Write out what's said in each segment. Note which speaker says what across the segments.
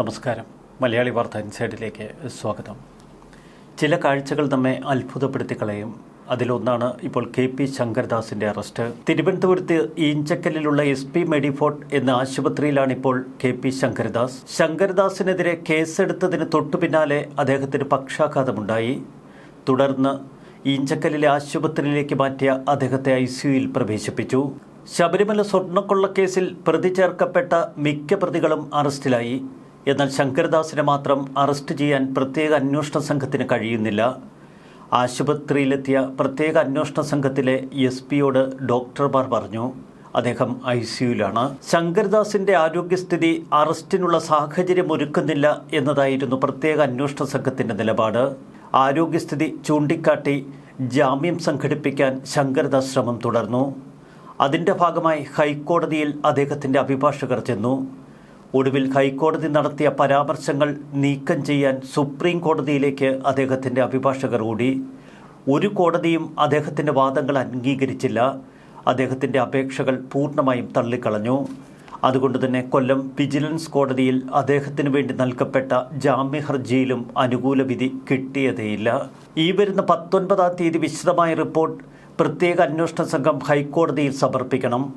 Speaker 1: നമസ്കാരം. മലയാളി വാർത്ത ഇൻസൈഡിലേക്ക് സ്വാഗതം. ചില കാഴ്ചകൾ നമ്മെ അത്ഭുതപ്പെടുത്തി കളയും. അതിലൊന്നാണ് ഇപ്പോൾ കെ പി ശങ്കർദാസിന്റെ അറസ്റ്റ്. തിരുവനന്തപുരത്ത് ഈഞ്ചക്കലിലുള്ള എസ് പി മെഡിഫോർട്ട് എന്ന ആശുപത്രിയിലാണ് ഇപ്പോൾ കെ പി ശങ്കർദാസ് ശങ്കർദാസിനെതിരെ കേസെടുത്തതിന് തൊട്ടു പിന്നാലെ അദ്ദേഹത്തിന് പക്ഷാഘാതമുണ്ടായി. തുടർന്ന് ഈഞ്ചക്കലിലെ ആശുപത്രിയിലേക്ക് മാറ്റിയ അദ്ദേഹത്തെ ഐ സിയുയിൽ പ്രവേശിപ്പിച്ചു. ശബരിമല സ്വർണക്കൊള്ളക്കേസിൽ പ്രതി ചേർക്കപ്പെട്ട മിക്ക പ്രതികളും അറസ്റ്റിലായി. എന്നാൽ ശങ്കരദാസിനെ മാത്രം അറസ്റ്റ് ചെയ്യാൻ പ്രത്യേക അന്വേഷണ സംഘത്തിന് കഴിയുന്നില്ല. ആശുപത്രിയിലെത്തിയ പ്രത്യേക അന്വേഷണ സംഘത്തിലെ എസ് പിയോട് ഡോക്ടർമാർ പറഞ്ഞു. അദ്ദേഹം ഐ സിയുലാണ് ശങ്കർദാസിന്റെ ആരോഗ്യസ്ഥിതി അറസ്റ്റിനുള്ള സാഹചര്യം ഒരുക്കുന്നില്ല എന്നതായിരുന്നു പ്രത്യേക അന്വേഷണ സംഘത്തിന്റെ നിലപാട്. ആരോഗ്യസ്ഥിതി ചൂണ്ടിക്കാട്ടി ജാമ്യം സംഘടിപ്പിക്കാൻ ശങ്കർദാസ് ശ്രമം തുടർന്നു. അതിന്റെ ഭാഗമായി ഹൈക്കോടതിയിൽ അദ്ദേഹത്തിന്റെ അഭിഭാഷകർ ചെന്നു. ഒടുവിൽ ഹൈക്കോടതി നടത്തിയ പരാമർശങ്ങൾ നീക്കം ചെയ്യാൻ സുപ്രീം കോടതിയിലേക്ക് അദ്ദേഹത്തിന്റെ അഭിഭാഷകർ ഓടി. ഒരു കോടതിയും അദ്ദേഹത്തിന്റെ വാദങ്ങൾ അംഗീകരിച്ചില്ല. അദ്ദേഹത്തിന്റെ അപേക്ഷകൾ പൂർണമായും തള്ളിക്കളഞ്ഞു. അതുകൊണ്ട് തന്നെ കൊല്ലം വിജിലൻസ് കോടതിയിൽ അദ്ദേഹത്തിന് വേണ്ടി നൽകപ്പെട്ട ജാമ്യ ഹർജിയിലും അനുകൂല വിധി കിട്ടിയതേയില്ല. ഈ വരുന്ന പത്തൊൻപതാം തീയതി വിശദമായ റിപ്പോർട്ട് പ്രത്യേക അന്വേഷണ സംഘം ഹൈക്കോടതിയിൽ സമർപ്പിക്കണം.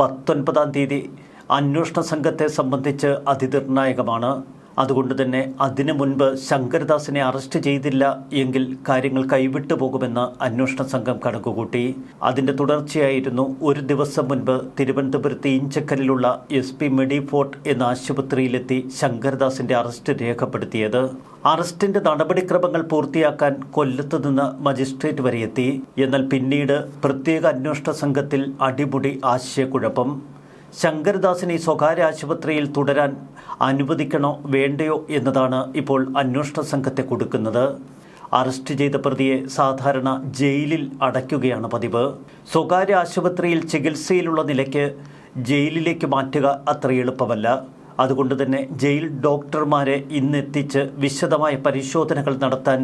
Speaker 1: പത്തൊൻപതാം തീയതി അന്വേഷണ സംഘത്തെ സംബന്ധിച്ച് അതിനിർണായകമാണ് അതുകൊണ്ട് തന്നെ അതിനു മുൻപ് ശങ്കരദാസിനെ അറസ്റ്റ് ചെയ്തില്ല എങ്കിൽ കാര്യങ്ങൾ കൈവിട്ടു പോകുമെന്ന് അന്വേഷണ സംഘം കണക്കുകൂട്ടി. അതിന്റെ തുടർച്ചയായിരുന്നു ഒരു ദിവസം മുൻപ് തിരുവനന്തപുരത്ത് ഇഞ്ചക്കലിലുള്ള എസ് പി മെഡിഫോർട്ട് എന്ന ആശുപത്രിയിലെത്തി ശങ്കരദാസിന്റെ അറസ്റ്റ് രേഖപ്പെടുത്തിയത്. അറസ്റ്റിന്റെ നടപടിക്രമങ്ങൾ പൂർത്തിയാക്കാൻ കൊല്ലത്ത് നിന്ന് മജിസ്ട്രേറ്റ് വരെയെത്തി എന്നാൽ പിന്നീട് പ്രത്യേക അന്വേഷണ സംഘത്തിൽ അടിമുടി ആശയക്കുഴപ്പം. ശങ്കർദാസിനെ ഈ സ്വകാര്യ ആശുപത്രിയിൽ തുടരാൻ അനുവദിക്കണോ വേണ്ടയോ എന്നതാണ് ഇപ്പോൾ അന്വേഷണ സംഘത്തെ കൊടുക്കുന്നത്. അറസ്റ്റ് ചെയ്ത പ്രതിയെ സാധാരണ ജയിലിൽ അടയ്ക്കുകയാണ് പതിവ്. സ്വകാര്യ ആശുപത്രിയിൽ ചികിത്സയിലുള്ള നിലയ്ക്ക് ജയിലിലേക്ക് മാറ്റുക അത്ര എളുപ്പമല്ല. അതുകൊണ്ട് തന്നെ ജയിൽ ഡോക്ടർമാരെ ഇന്നെത്തിച്ച് വിശദമായ പരിശോധനകൾ നടത്താൻ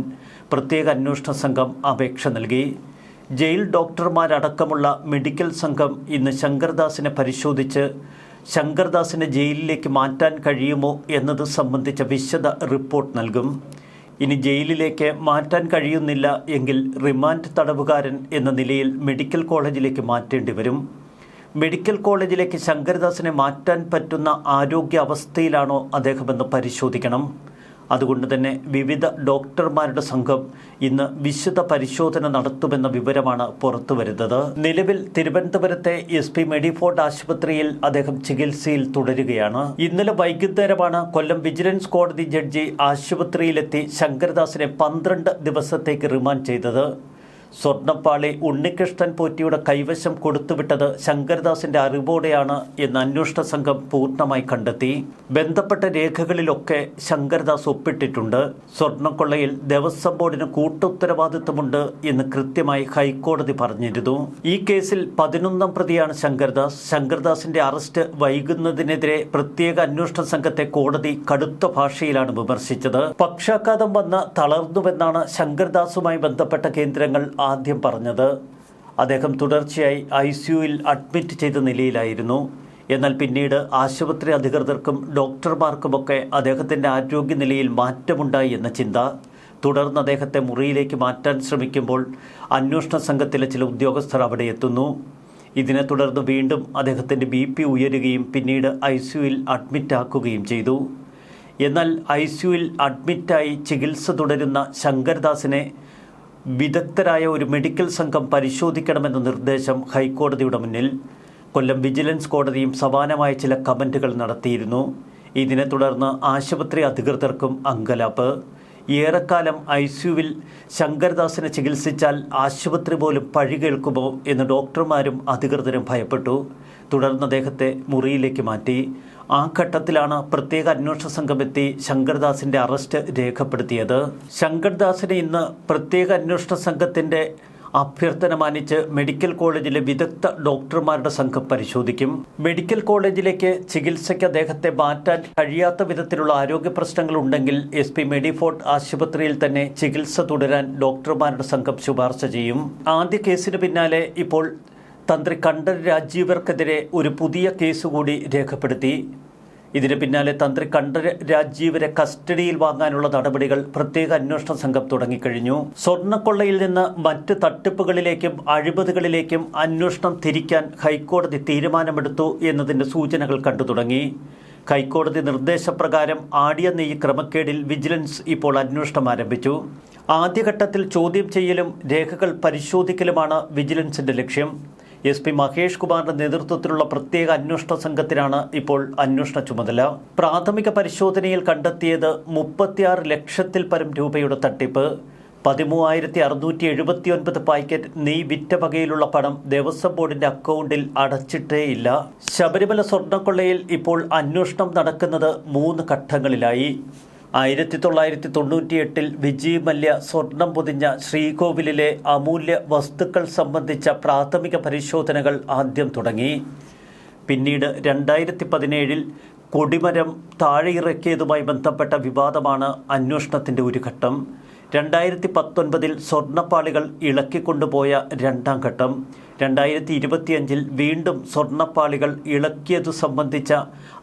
Speaker 1: പ്രത്യേക അന്വേഷണ സംഘം അപേക്ഷ നൽകി. ജയിൽ ഡോക്ടർമാരടക്കമുള്ള മെഡിക്കൽ സംഘം ഇന്ന് ശങ്കർദാസിനെ പരിശോധിച്ച് ശങ്കർദാസിനെ ജയിലിലേക്ക് മാറ്റാൻ കഴിയുമോ എന്നത് സംബന്ധിച്ച വിശദ റിപ്പോർട്ട് നൽകും. ഇനി ജയിലിലേക്ക് മാറ്റാൻ കഴിയുന്നില്ല എങ്കിൽ റിമാൻഡ് തടവുകാരൻ എന്ന നിലയിൽ മെഡിക്കൽ കോളേജിലേക്ക് മാറ്റേണ്ടി വരും. മെഡിക്കൽ കോളേജിലേക്ക് ശങ്കർദാസിനെ മാറ്റാൻ പറ്റുന്ന ആരോഗ്യ അവസ്ഥയിലാണോ അദ്ദേഹമെന്ന് പരിശോധിക്കണം. അതുകൊണ്ട് തന്നെ വിവിധ ഡോക്ടർമാരുടെ സംഘം ഇന്ന് വിശദ പരിശോധന നടത്തുമെന്ന വിവരമാണ് പുറത്തു വരുന്നത്. നിലവിൽ തിരുവനന്തപുരത്തെ എസ് പി മെഡിഫോർട്ട് ആശുപത്രിയിൽ അദ്ദേഹം ചികിത്സയിൽ തുടരുകയാണ്. ഇന്നലെ വൈകുന്നേരമാണ് കൊല്ലം വിജിലൻസ് കോടതി ജഡ്ജി ആശുപത്രിയിലെത്തി ശങ്കരദാസിനെ പന്ത്രണ്ട് ദിവസത്തേക്ക് റിമാൻഡ് ചെയ്തത്. സ്വർണപ്പാളി ഉണ്ണികൃഷ്ണൻ പോറ്റിയുടെ കൈവശം കൊടുത്തുവിട്ടത് ശങ്കരദാസിന്റെ അറിവോടെയാണ് എന്ന് അന്വേഷണ സംഘം പൂർണമായി കണ്ടെത്തി. ബന്ധപ്പെട്ട രേഖകളിലൊക്കെ ശങ്കരദാസ് ഒപ്പിട്ടിട്ടുണ്ട്. സ്വർണക്കൊള്ളയിൽ ദേവസ്വം ബോർഡിന് കൂട്ടുത്തരവാദിത്വമുണ്ട് എന്ന് കൃത്യമായി ഹൈക്കോടതി പറഞ്ഞിരുന്നു. ഈ കേസിൽ പതിനൊന്നാം പ്രതിയാണ് ശങ്കരദാസ്. ശങ്കരദാസിന്റെ അറസ്റ്റ് വൈകുന്നതിനെതിരെ പ്രത്യേക അന്വേഷണ സംഘത്തെ കോടതി കടുത്ത ഭാഷയിലാണ് വിമർശിച്ചത്. പക്ഷാഘാതം വന്ന് തളർന്നുവെന്നാണ് ശങ്കരദാസുമായി ബന്ധപ്പെട്ട കേന്ദ്രങ്ങൾ ആദ്യം പറഞ്ഞത് അദ്ദേഹം തുടർച്ചയായി ഐ സിയുയിൽ അഡ്മിറ്റ് ചെയ്ത നിലയിലായിരുന്നു. എന്നാൽ പിന്നീട് ആശുപത്രി അധികൃതർക്കും ഡോക്ടർമാർക്കുമൊക്കെ അദ്ദേഹത്തിന്റെ ആരോഗ്യനിലയിൽ മാറ്റമുണ്ടായി എന്ന ചിന്ത. തുടർന്ന് അദ്ദേഹത്തെ മുറിയിലേക്ക് മാറ്റാൻ ശ്രമിക്കുമ്പോൾ അന്വേഷണ സംഘത്തിലെ ചില ഉദ്യോഗസ്ഥർ അവിടെ എത്തുന്നു. ഇതിനെ തുടർന്ന് വീണ്ടും അദ്ദേഹത്തിന്റെ ബി പി ഉയരുകയും പിന്നീട് ഐ സിയുയിൽ അഡ്മിറ്റാക്കുകയും ചെയ്തു. എന്നാൽ ഐ സിയുയിൽ അഡ്മിറ്റായി ചികിത്സ തുടരുന്ന ശങ്കർദാസിനെ വിദഗ്ധരായ ഒരു മെഡിക്കൽ സംഘം പരിശോധിക്കണമെന്ന നിർദ്ദേശം ഹൈക്കോടതിയുടെ മുന്നിൽ. കൊല്ലം വിജിലൻസ് കോടതിയും സമാനമായ ചില കമന്റുകൾ നടത്തിയിരുന്നു. ഇതിനെ തുടർന്ന് ആശുപത്രി അധികൃതർക്കും അങ്കലാപ്പ്. ഏറെക്കാലം ഐ സിയുവിൽ ശങ്കരദാസിനെ ചികിത്സിച്ചാൽ ആശുപത്രി പോലും പഴി കേൾക്കുമോ എന്ന് ഡോക്ടർമാരും അധികൃതരും ഭയപ്പെട്ടു. തുടർന്ന് അദ്ദേഹത്തെ മുറിയിലേക്ക് മാറ്റി. ആ ഘട്ടത്തിലാണ് പ്രത്യേക അന്വേഷണ സംഘം എത്തി ശങ്കർദാസിന്റെ അറസ്റ്റ് രേഖപ്പെടുത്തിയത്. ശങ്കർദാസിനെ ഇന്ന് പ്രത്യേക അന്വേഷണ സംഘത്തിന്റെ അഭ്യർത്ഥന മാനിച്ച് മെഡിക്കൽ കോളേജിലെ വിദഗ്ധ ഡോക്ടർമാരുടെ സംഘം പരിശോധിക്കും. മെഡിക്കൽ കോളേജിലേക്ക് ചികിത്സയ്ക്ക് അദ്ദേഹത്തെ മാറ്റാൻ കഴിയാത്ത വിധത്തിലുള്ള ആരോഗ്യ പ്രശ്നങ്ങൾ ഉണ്ടെങ്കിൽ എസ് പി മെഡിഫോർട്ട് ആശുപത്രിയിൽ തന്നെ ചികിത്സ തുടരാൻ ഡോക്ടർമാരുടെ സംഘം ശുപാർശ ചെയ്യും. ആദ്യ കേസിന് പിന്നാലെ ഇപ്പോൾ തന്ത്രി കണ്ഠൻ രാജീവർക്കെതിരെ ഒരു പുതിയ കേസ് കൂടി രേഖപ്പെടുത്തി. ഇതിന് പിന്നാലെ തന്ത്രി കണ്ഠ രാജീവരെ കസ്റ്റഡിയിൽ വാങ്ങാനുള്ള നടപടികൾ പ്രത്യേക അന്വേഷണ സംഘം തുടങ്ങിക്കഴിഞ്ഞു. സ്വർണക്കൊള്ളയിൽ നിന്ന് മറ്റ് തട്ടിപ്പുകളിലേക്കും അഴിമതികളിലേക്കും അന്വേഷണം തിരിക്കാൻ ഹൈക്കോടതി തീരുമാനമെടുത്തു എന്നതിന്റെ സൂചനകൾ കണ്ടു തുടങ്ങി. ഹൈക്കോടതി നിർദ്ദേശപ്രകാരം ആടിയ നെയ്യ് ക്രമക്കേടിൽ വിജിലൻസ് ഇപ്പോൾ അന്വേഷണം ആരംഭിച്ചു. ആദ്യഘട്ടത്തിൽ ചോദ്യം ചെയ്യലും രേഖകൾ പരിശോധിക്കലുമാണ് വിജിലൻസിന്റെ ലക്ഷ്യം. എസ് പി മഹേഷ് കുമാറിന്റെ നേതൃത്വത്തിലുള്ള പ്രത്യേക അന്വേഷണ സംഘത്തിനാണ് ഇപ്പോൾ അന്വേഷണ ചുമതല. പ്രാഥമിക പരിശോധനയിൽ കണ്ടെത്തിയത് മുപ്പത്തിയാറ് ലക്ഷത്തിൽ പരം രൂപയുടെ തട്ടിപ്പ് പതിമൂവായിരത്തി അറുന്നൂറ്റി എഴുപത്തി ഒൻപത് പാക്കറ്റ് നീ വിറ്റ വകയിലുള്ള പണം ദേവസ്വം ബോർഡിന്റെ അക്കൗണ്ടിൽ അടച്ചിട്ടേയില്ല. ശബരിമല സ്വർണക്കൊള്ളയിൽ ഇപ്പോൾ അന്വേഷണം നടക്കുന്നത് മൂന്ന് ഘട്ടങ്ങളിലായി. ആയിരത്തി തൊള്ളായിരത്തി തൊണ്ണൂറ്റിയെട്ടിൽ വിജയ് മല്യ സ്വർണം പൊതിഞ്ഞ ശ്രീകോവിലിലെ അമൂല്യ വസ്തുക്കൾ സംബന്ധിച്ച പ്രാഥമിക പരിശോധനകൾ ആദ്യം തുടങ്ങി. പിന്നീട് രണ്ടായിരത്തി പതിനേഴിൽ കൊടിമരം താഴെയിറക്കിയതുമായി ബന്ധപ്പെട്ട വിവാദമാണ് അന്വേഷണത്തിന്റെ ഒരു ഘട്ടം. രണ്ടായിരത്തി പത്തൊൻപതിൽ സ്വർണപ്പാളികൾ ഇളക്കിക്കൊണ്ടുപോയ രണ്ടാം ഘട്ടം. രണ്ടായിരത്തി ഇരുപത്തിയഞ്ചിൽ വീണ്ടും സ്വർണപ്പാളികൾ ഇളക്കിയതു സംബന്ധിച്ച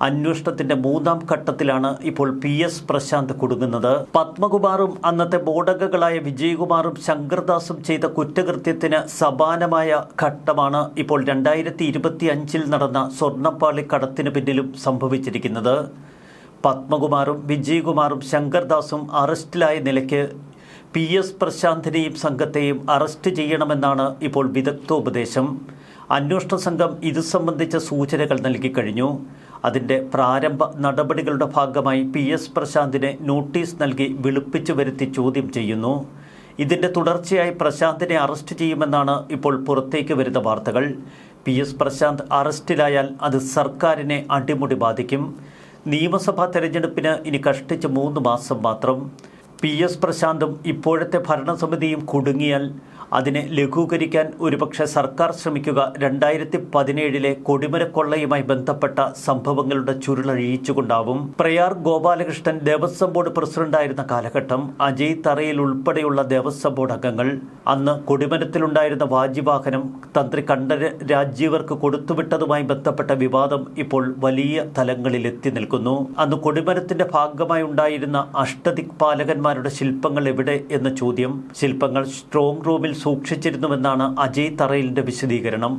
Speaker 1: അന്വേഷണത്തിന്റെ മൂന്നാം ഘട്ടത്തിലാണ് ഇപ്പോൾ പി എസ് പ്രശാന്ത് കുടുങ്ങുന്നത്. പത്മകുമാറും അന്നത്തെ ബോഡകകളായ വിജയകുമാറും ശങ്കർദാസും ചെയ്ത കുറ്റകൃത്യത്തിന് സമാനമായ ഘട്ടമാണ് ഇപ്പോൾ രണ്ടായിരത്തി ഇരുപത്തിയഞ്ചിൽ നടന്ന സ്വർണപ്പാളി കടത്തിന് പിന്നിലും സംഭവിച്ചിരിക്കുന്നത്. പത്മകുമാറും വിജയകുമാറും ശങ്കർദാസും അറസ്റ്റിലായ നിലയ്ക്ക് പി എസ് പ്രശാന്തിനെയും സംഘത്തെയും അറസ്റ്റ് ചെയ്യണമെന്നാണ് ഇപ്പോൾ വിദഗ്ധോപദേശം. അന്വേഷണ സംഘം ഇത് സംബന്ധിച്ച സൂചനകൾ നൽകിക്കഴിഞ്ഞു അതിന്റെ പ്രാരംഭ നടപടികളുടെ ഭാഗമായി പി എസ് പ്രശാന്തിനെ നോട്ടീസ് നൽകി വിളിപ്പിച്ചു വരുത്തി ചോദ്യം ചെയ്യുന്നു. ഇതിന്റെ തുടർച്ചയായി പ്രശാന്തിനെ അറസ്റ്റ് ചെയ്യുമെന്നാണ് ഇപ്പോൾ പുറത്തേക്ക് വരുന്ന വാർത്തകൾ. പി എസ് പ്രശാന്ത് അറസ്റ്റിലായാൽ അത് സർക്കാരിനെ അടിമുടി ബാധിക്കും. നിയമസഭാ തെരഞ്ഞെടുപ്പിന് ഇനി കഷ്ടിച്ച് മൂന്ന് മാസം മാത്രം. പി എസ് പ്രശാന്തും ഇപ്പോഴത്തെ ഭരണസമിതിയും കുടുങ്ങിയാൽ അതിനെ ലഘൂകരിക്കാൻ ഒരുപക്ഷെ സർക്കാർ ശ്രമിക്കുക രണ്ടായിരത്തി പതിനേഴിലെ കൊടിമരക്കൊള്ളയുമായി ബന്ധപ്പെട്ട സംഭവങ്ങളുടെ ചുരുളഴിയിച്ചുകൊണ്ടാവും. പ്രയാർ ഗോപാലകൃഷ്ണൻ ദേവസ്വം ബോർഡ് പ്രസിഡന്റായിരുന്ന കാലഘട്ടം അജയ് തറയിൽ ഉൾപ്പെടെയുള്ള ദേവസ്വം ബോർഡ് അംഗങ്ങൾ അന്ന് കൊടിമരത്തിലുണ്ടായിരുന്ന വാജിവാഹനം തന്ത്രി കണ്ഠര രാജീവർക്ക് കൊടുത്തുവിട്ടതുമായി ബന്ധപ്പെട്ട വിവാദം ഇപ്പോൾ വലിയ തലങ്ങളിൽ എത്തി നിൽക്കുന്നു. അന്ന് കൊടിമരത്തിന്റെ ഭാഗമായി ഉണ്ടായിരുന്ന അഷ്ടദിക്പാലകന്മാരുടെ ശില്പങ്ങൾ എവിടെ എന്ന ചോദ്യം. ശില്പങ്ങൾ സ്ട്രോങ് റൂമിൽ സൂക്ഷിച്ചിരുന്നുവെന്നാണ് അജയ് തറയിലിന്റെ വിശദീകരണം.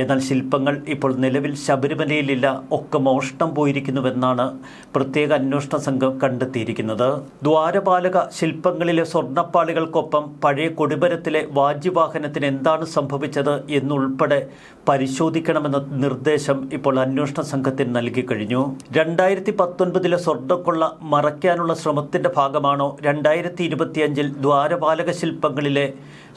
Speaker 1: എന്നാൽ ശില്പങ്ങൾ ഇപ്പോൾ നിലവിൽ ശബരിമലയിലില്ല ഒക്കെ മോഷണം പോയിരിക്കുന്നുവെന്നാണ് പ്രത്യേക അന്വേഷണ സംഘം കണ്ടെത്തിയിരിക്കുന്നത്. ദ്വാരപാലക ശില്പങ്ങളിലെ സ്വർണപ്പാളികൾക്കൊപ്പം പഴയ കൊടിമരത്തിലെ വാജ്യവാഹനത്തിന് എന്താണ് സംഭവിച്ചത് എന്നുൾപ്പെടെ പരിശോധിക്കണമെന്ന നിർദ്ദേശം ഇപ്പോൾ അന്വേഷണ സംഘത്തിന് നൽകി കഴിഞ്ഞു. രണ്ടായിരത്തി പത്തൊൻപതിലെ സ്വർണക്കൊള്ള മറയ്ക്കാനുള്ള ശ്രമത്തിന്റെ ഭാഗമാണോ രണ്ടായിരത്തി ഇരുപത്തിയഞ്ചിൽ ദ്വാരപാലക ശില്പങ്ങളിലെ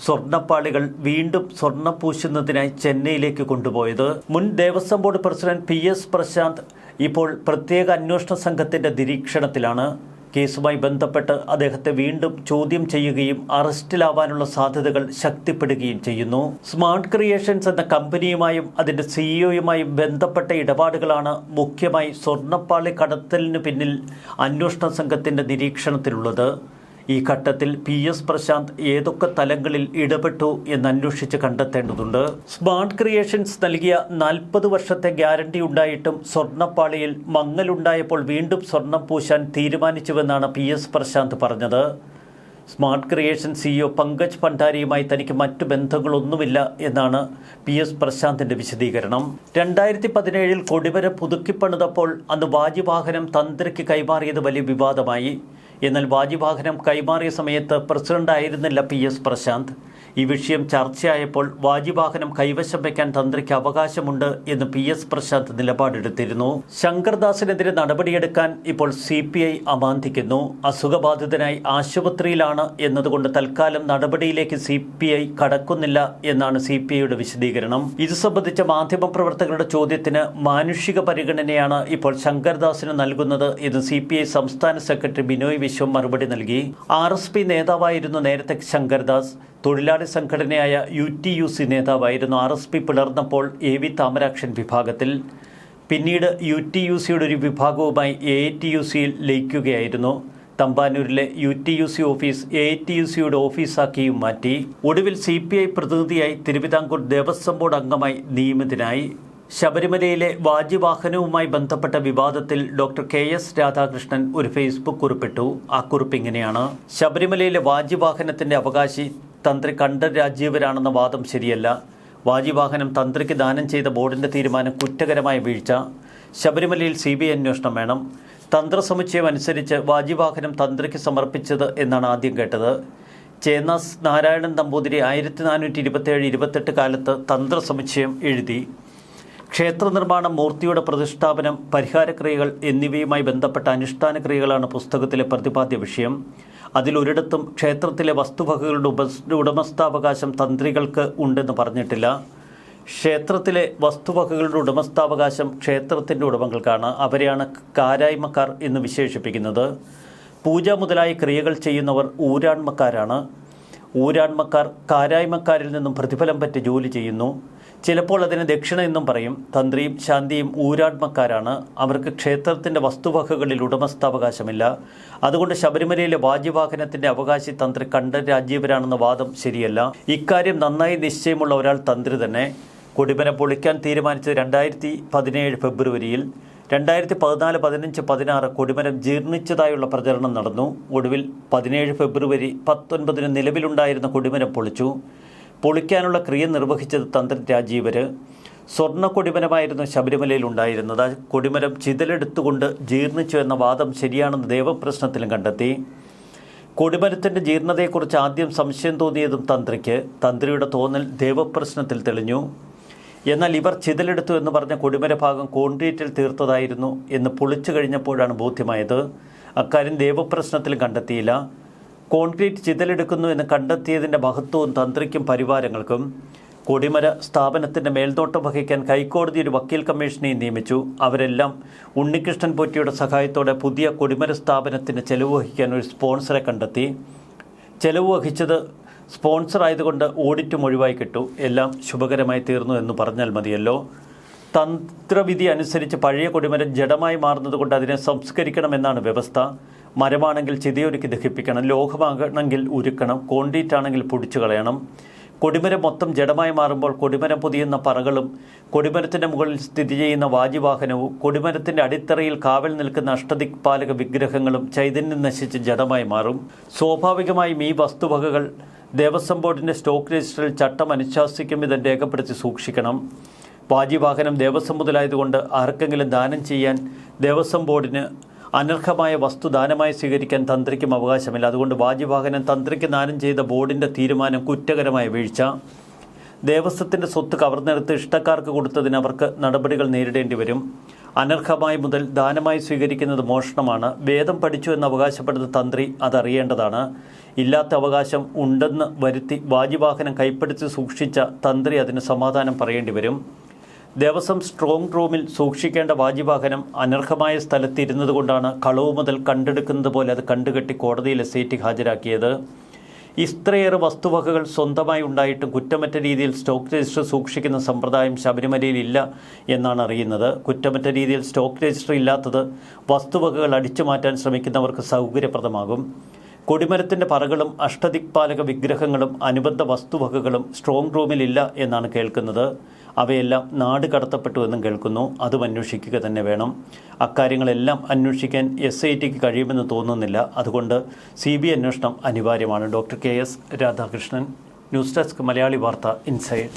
Speaker 1: സ്വർണപ്പാളികൾ വീണ്ടും സ്വർണം പൂശുന്നതിനായി ചെന്നൈയിലേക്ക് കൊണ്ടുപോയത്. മുൻ Devaswom board president P S Prashanth ഇപ്പോൾ പ്രത്യേക അന്വേഷണ സംഘത്തിന്റെ നിരീക്ഷണത്തിലാണ്. കേസുമായി ബന്ധപ്പെട്ട് അദ്ദേഹത്തെ വീണ്ടും ചോദ്യം ചെയ്യുകയും അറസ്റ്റിലാവാനുള്ള സാധ്യതകൾ ശക്തിപ്പെടുകയും ചെയ്യുന്നു. സ്മാർട്ട് ക്രിയേഷൻസ് എന്ന കമ്പനിയുമായും അതിന്റെ സിഇഒയുമായും ബന്ധപ്പെട്ട ഇടപാടുകളാണ് മുഖ്യമായി സ്വർണപ്പാളി കടത്തലിന് പിന്നിൽ അന്വേഷണ സംഘത്തിന്റെ നിരീക്ഷണത്തിലുള്ളത്. ഈ ഘട്ടത്തിൽ പി എസ് പ്രശാന്ത് ഏതൊക്കെ തലങ്ങളിൽ ഇടപെട്ടു എന്ന് അന്വേഷിച്ച് കണ്ടെത്തേണ്ടതുണ്ട്. സ്മാർട്ട് ക്രിയേഷൻസ് നൽകിയ നാൽപ്പത് വർഷത്തെ ഗ്യാരണ്ടി ഉണ്ടായിട്ടും സ്വർണപ്പാളിയിൽ മങ്ങലുണ്ടായപ്പോൾ വീണ്ടും സ്വർണം പൂശാൻ തീരുമാനിച്ചുവെന്നാണ് പി എസ് പ്രശാന്ത് പറഞ്ഞത്. സ്മാർട്ട് ക്രിയേഷൻ സിഇഒ പങ്കജ് ഭണ്ഡാരിയുമായി തനിക്ക് മറ്റു ബന്ധങ്ങളൊന്നുമില്ല എന്നാണ് പി എസ് പ്രശാന്തിന്റെ വിശദീകരണം. രണ്ടായിരത്തി പതിനേഴിൽ കൊടിവര പുതുക്കിപ്പണിതപ്പോൾ അന്ന് വാജിവാഹനം തന്ത്രിക്ക് കൈമാറിയത് വലിയ വിവാദമായി. എന്നാൽ വാജിവാഹനം കൈമാറിയ സമയത്ത് പ്രസിഡന്റായിരുന്നില്ല പി എസ് പ്രശാന്ത്. ഈ വിഷയം ചർച്ചയായപ്പോൾ വാജിവാഹനം കൈവശം വയ്ക്കാൻ തന്ത്രിക്ക് അവകാശമുണ്ട് എന്ന് പി എസ് പ്രശാന്ത് നിലപാടെടുത്തിരുന്നു. ശങ്കർദാസിനെതിരെ നടപടിയെടുക്കാൻ ഇപ്പോൾ സി പി ഐ അമാന്തിക്കുന്നു. അസുഖബാധിതനായി ആശുപത്രിയിലാണ് എന്നതുകൊണ്ട് തൽക്കാലം നടപടിയിലേക്ക് സി പി ഐ കടക്കുന്നില്ല എന്നാണ് സി പി ഐയുടെ വിശദീകരണം. ഇത് സംബന്ധിച്ച മാധ്യമപ്രവർത്തകരുടെ ചോദ്യത്തിന് മാനുഷിക പരിഗണനയാണ് ഇപ്പോൾ ശങ്കർദാസിന് നൽകുന്നത് എന്ന് സി പി ഐ സംസ്ഥാന സെക്രട്ടറി ബിനോയ് വിശ്വം മറുപടി നൽകി. ആർ എസ് പി നേതാവായിരുന്നു നേരത്തെ ശങ്കർദാസ്. തൊഴിലാളി സംഘടനയായ യു ടി യു സി നേതാവായിരുന്നു ആർ എസ് പി പിളർന്നപ്പോൾ എ വി താമരാക്ഷൻ വിഭാഗത്തിൽ. പിന്നീട് യു ടി യു സിയുടെ ഒരു വിഭാഗവുമായി എ ടി യു സിയിൽ ലയിക്കുകയായിരുന്നു. തമ്പാനൂരിലെ U T U C office A T U സിയുടെ ഓഫീസാക്കിയും മാറ്റി. ഒടുവിൽ സി പി ഐ പ്രതിനിധിയായി തിരുവിതാംകൂർ ദേവസ്വം ബോർഡ് അംഗമായി നിയമിതനായി. ശബരിമലയിലെ വാജ്യവാഹനവുമായി ബന്ധപ്പെട്ട വിവാദത്തിൽ ഡോക്ടർ കെ എസ് രാധാകൃഷ്ണൻ ഒരു ഫേസ്ബുക്ക് കുറിപ്പിട്ടു. ആ കുറിപ്പ് ഇങ്ങനെയാണ്. ശബരിമലയിലെ വാജ്യവാഹനത്തിന്റെ അവകാശി തന്ത്രി കണ്ഠൻ രാജീവരാണെന്ന വാദം ശരിയല്ല. വാജിവാഹനം തന്ത്രിക്ക് ദാനം ചെയ്ത ബോർഡിന്റെ തീരുമാനം കുറ്റകരമായ വീഴ്ച. ശബരിമലയിൽ സി ബി ഐ അന്വേഷണം വേണം. തന്ത്രസമുച്ചയം അനുസരിച്ച് വാജിവാഹനം തന്ത്രിക്ക് സമർപ്പിച്ചത് എന്നാണ് ആദ്യം കേട്ടത്. ചേന്നാസ് നാരായണൻ നമ്പൂതിരി ആയിരത്തി നാനൂറ്റി ഇരുപത്തേഴ് ഇരുപത്തെട്ട് കാലത്ത് തന്ത്രസമുച്ചയം എഴുതി. ക്ഷേത്ര നിർമ്മാണം മൂർത്തിയുടെ പ്രതിഷ്ഠാപനം പരിഹാരക്രിയകൾ എന്നിവയുമായി ബന്ധപ്പെട്ട അനുഷ്ഠാന ക്രിയകളാണ് പുസ്തകത്തിലെ പ്രതിപാദ്യ വിഷയം. അതിലൊരിടത്തും ക്ഷേത്രത്തിലെ വസ്തുവകകളുടെ ഉപ ഉടമസ്ഥാവകാശം തന്ത്രികൾക്ക് ഉണ്ടെന്ന് പറഞ്ഞിട്ടില്ല. ക്ഷേത്രത്തിലെ വസ്തുവകകളുടെ ഉടമസ്ഥാവകാശം ക്ഷേത്രത്തിന്റെ ഉടമകൾക്കാണ്. അവരെയാണ് കാരായ്മക്കാർ എന്ന് വിശേഷിപ്പിക്കുന്നത്. പൂജ മുതലായ ക്രിയകൾ ചെയ്യുന്നവർ ഊരാൺമക്കാരാണ്. ഊരാൺമക്കാർ കാരായ്മക്കാരിൽ നിന്നും പ്രതിഫലം പറ്റി ജോലി ചെയ്യുന്നു. ചിലപ്പോൾ അതിന് ദക്ഷിണ എന്നും പറയും. തന്ത്രിയും ശാന്തിയും ഊരാത്മക്കാരാണ്. അവർക്ക് ക്ഷേത്രത്തിന്റെ വസ്തുവകകളിൽ ഉടമസ്ഥാവകാശമില്ല. അതുകൊണ്ട് ശബരിമലയിലെ വാജ്യവാഹനത്തിന്റെ അവകാശി തന്ത്രി കണ്ഠൻ രാജീവരാണെന്ന വാദം ശരിയല്ല. ഇക്കാര്യം നന്നായി നിശ്ചയമുള്ള ഒരാൾ തന്ത്രി തന്നെ. കൊടിമനെ പൊളിക്കാൻ തീരുമാനിച്ചത് രണ്ടായിരത്തി പതിനേഴ് ഫെബ്രുവരിയിൽ. രണ്ടായിരത്തി പതിനാല് പതിനഞ്ച് പതിനാറ് കൊടിമരം ജീർണിച്ചതായുള്ള പ്രചരണം നടന്നു. ഒടുവിൽ പതിനേഴ് ഫെബ്രുവരി പത്തൊൻപതിന് നിലവിലുണ്ടായിരുന്ന കൊടിമരം പൊളിച്ചു. പൊളിക്കാനുള്ള ക്രിയ നിർവഹിച്ചത് തന്ത്രി രാജീവര്. സ്വർണ കൊടിമരമായിരുന്നു ശബരിമലയിൽ ഉണ്ടായിരുന്നത്. കൊടിമരം ചിതലെടുത്തുകൊണ്ട് ജീർണിച്ചു എന്ന വാദം ശരിയാണെന്ന് ദേവപ്രശ്നത്തിലും കണ്ടെത്തി. കൊടിമരത്തിന്റെ ജീർണതയെക്കുറിച്ച് ആദ്യം സംശയം തോന്നിയതും തന്ത്രിക്ക്. തന്ത്രിയുടെ തോന്നൽ ദേവപ്രശ്നത്തിൽ തെളിഞ്ഞു. എന്നാൽ ഇവർ ചിതലെടുത്തു എന്ന് പറഞ്ഞ കൊടിമര ഭാഗം കോൺക്രീറ്റിൽ തീർത്തതായിരുന്നു എന്ന് പൊളിച്ചു കഴിഞ്ഞപ്പോഴാണ് ബോധ്യമായത്. അക്കാര്യം ദേവപ്രശ്നത്തിലും കണ്ടെത്തിയില്ല. കോൺക്രീറ്റ് ചിതലെടുക്കുന്നു എന്ന് കണ്ടെത്തിയതിന്റെ മഹത്വവും തന്ത്രിക്കും പരിവാരങ്ങൾക്കും കൊടിമര സ്ഥാപനത്തിന്റെ മേൽനോട്ടം വഹിക്കാൻ ഹൈക്കോടതി ഒരു വക്കീൽ കമ്മീഷനെ നിയമിച്ചു. അവരെല്ലാം ഉണ്ണികൃഷ്ണൻ പൊറ്റിയുടെ സഹായത്തോടെ പുതിയ കൊടിമര സ്ഥാപനത്തിന് ചെലവ് വഹിക്കാൻ ഒരു സ്പോൺസറെ കണ്ടെത്തി. ചെലവ് വഹിച്ചത് സ്പോൺസർ ആയതുകൊണ്ട് ഓഡിറ്റും ഒഴിവായി കിട്ടു. എല്ലാം ശുഭകരമായി തീർന്നു എന്ന് പറഞ്ഞാൽ മതിയല്ലോ. തന്ത്രവിധി അനുസരിച്ച് പഴയ കൊടിമരം ജഡമായി മാറുന്നതുകൊണ്ട് അതിനെ സംസ്കരിക്കണമെന്നാണ് വ്യവസ്ഥ. മരമാണെങ്കിൽ ചിതയൊരുക്കി ദഹിപ്പിക്കണം ലോഹമാകണമെങ്കിൽ ഉരുക്കണം കോൺക്രീറ്റ് ആണെങ്കിൽ പൊടിച്ചു കളയണം. കൊടിമരം മൊത്തം ജഡമായി മാറുമ്പോൾ കൊടിമരം പൊതിയുന്ന പറകളും കൊടിമരത്തിന്റെ മുകളിൽ സ്ഥിതി ചെയ്യുന്ന വാജിവാഹനവും കൊടിമരത്തിന്റെ അടിത്തറയിൽ കാവൽ നിൽക്കുന്ന അഷ്ടദിക്പാലക വിഗ്രഹങ്ങളും ചൈതന്യം നശിച്ച് ജഡമായി മാറും. സ്വാഭാവികമായും ഈ വസ്തുവകകൾ ദേവസ്വം ബോർഡിന്റെ സ്റ്റോക്ക് രജിസ്റ്ററിൽ ചട്ടം അനുശാസിക്കും വിധം രേഖപ്പെടുത്തി സൂക്ഷിക്കണം. വാജിവാഹനം ദേവസ്വം മുതലായതുകൊണ്ട് ആർക്കെങ്കിലും ദാനം ചെയ്യാൻ ദേവസ്വം ബോർഡിന് അനർഹമായ വസ്തു ദാനമായി സ്വീകരിക്കാൻ തന്ത്രിക്കും അവകാശമില്ല. അതുകൊണ്ട് വാജിവാഹനം തന്ത്രിക്ക് ദാനം ചെയ്ത ബോർഡിന്റെ തീരുമാനം കുറ്റകരമായ വീഴ്ച. ദേവസ്വത്തിന്റെ സ്വത്ത് കവർന്നെടുത്ത് ഇഷ്ടക്കാർക്ക് കൊടുത്തതിന് അവർക്ക് നടപടികൾ നേരിടേണ്ടി വരും. അനർഹമായി മുതൽ ദാനമായി സ്വീകരിക്കുന്നത് മോഷണമാണ്. വേദം പഠിച്ചു എന്ന് അവകാശപ്പെടുന്ന തന്ത്രി അതറിയേണ്ടതാണ്. ഇല്ലാത്ത അവകാശം ഉണ്ടെന്ന് വരുത്തി വാജിവാഹനം കൈപ്പിടിച്ച് സൂക്ഷിച്ച തന്ത്രി അതിന് സമാധാനം പറയേണ്ടി വരും. ദേവസ്വം സ്ട്രോങ് റൂമിൽ സൂക്ഷിക്കേണ്ട വാജിവാഹനം അനർഹമായ സ്ഥലത്തിരുന്നത് കൊണ്ടാണ് കളവ് മുതൽ കണ്ടെടുക്കുന്നത് പോലെ അത് കണ്ടുകെട്ടി കോടതിയിൽ എസ് ഹാജരാക്കിയത്. ഇത്രയേറെ വസ്തുവകകൾ സ്വന്തമായി ഉണ്ടായിട്ടും കുറ്റമറ്റ രീതിയിൽ സ്റ്റോക്ക് രജിസ്റ്റർ സൂക്ഷിക്കുന്ന സമ്പ്രദായം ശബരിമലയിൽ ഇല്ല എന്നാണ് അറിയുന്നത്. കുറ്റമറ്റ രീതിയിൽ സ്റ്റോക്ക് രജിസ്റ്റർ ഇല്ലാത്തത് വസ്തുവകകൾ അടിച്ചു മാറ്റാൻ ശ്രമിക്കുന്നവർക്ക് സൗകര്യപ്രദമാകും. കൊടിമരത്തിന്റെ പറകളും അഷ്ടദിക്പാലക വിഗ്രഹങ്ങളും അനുബന്ധ വസ്തുവകകളും സ്ട്രോങ് റൂമിലില്ല എന്നാണ് കേൾക്കുന്നത്. അവയെല്ലാം നാട് കടത്തപ്പെട്ടു എന്നും കേൾക്കുന്നു. അതും അന്വേഷിക്കുക തന്നെ വേണം. അക്കാര്യങ്ങളെല്ലാം അന്വേഷിക്കാൻ എസ് ഐ ടിക്ക് കഴിയുമെന്ന് തോന്നുന്നില്ല. അതുകൊണ്ട് സി ബി അന്വേഷണം അനിവാര്യമാണ്. Doctor K S Radhakrishnan news desk Malayali Vartha inside.